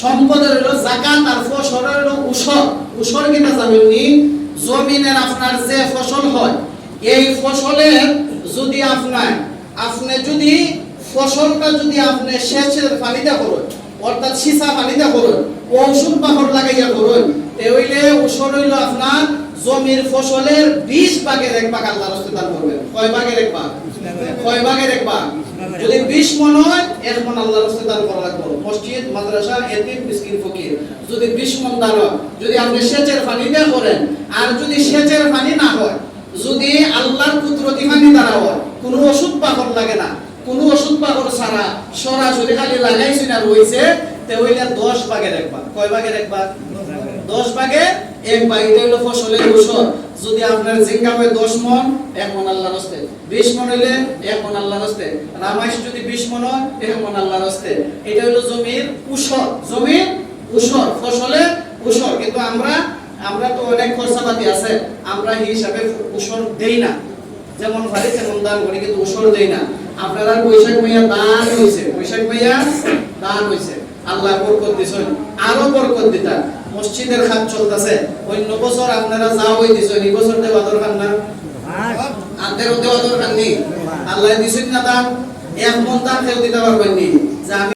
সম্পদের হলো জাকাত আর ফসলের হলো উসর। উসর কিনা জানেননি জমিনের আপনার যে ফসল হয় এই ফসলের যদি আপনার আপনি যদি ফসলটা যদি আপনি সেচের পানিটা করুন অর্থাৎ সিসা পানিটা করুন ঔষধ পাকড় লাগাইয়া করুন তাহলে উসর হইল আপনার জমির ফসলের বিশ ভাগের এক ভাগ আল্লাহ রাস্তায় দান করবেন। কয় ভাগের এক ভাগ? কয় ভাগের এক ভাগ? যদি বিশ মন হয় এক মন আল্লাহ রাস্তায় দান করা লাগবে। মসজিদ, মাদ্রাসা, এতিম, মিসকিন, ফকির। যদি বিশ মন দান যদি আপনি সেচের পানি দিয়ে করেন, আর যদি সেচের পানি না হয়, যদি আল্লাহর কুদরতি পানি দ্বারা হয় কোনো ওষুধ পাকড় লাগে না। কোনো ওষুধ পাকড় ছাড়া সরাসরি খালি লাগাইছি না রয়েছে তে হইলে দশ ভাগের এক ভাগ। কয় ভাগের এক ভাগ? দশ ভাগে এক ভাগ। এটা হলো ফসলের ওষুধ যদি আপনার জিঙ্গা হয় দশ মন, এক মন আল্লাহর হস্তে। বিশ মন হইলে এক মন আল্লাহর হস্তে। রামাইশ যদি বিশ মন হয়, এক মন আল্লাহর হস্তে। এটা হলো জমির উসর জমির উসর ফসলের উসর কিন্তু আমরা আমরা তো অনেক খরচাপাতি আছে। আমরা হিসাবে উসর দেই না। যেমন ভারি, তেমন দান করি, কিন্তু উসর দেই না। আপনারা বৈশাখ মাইয়া দান হইছে। বৈশাখ মাইয়া দান হইছে। আল্লাহ বরকত দিছেন। আরও বরকত দিতা মসজিদের খাত চলতেছে। অন্য বছর আপনারা যা হই দিছেন এই বছর দেওয়া দরকার না? আদের দেওয়া দরকার নেই আল্লাহ দিছেন না দাম এক মন দান কেউ দিতে পারবেন নি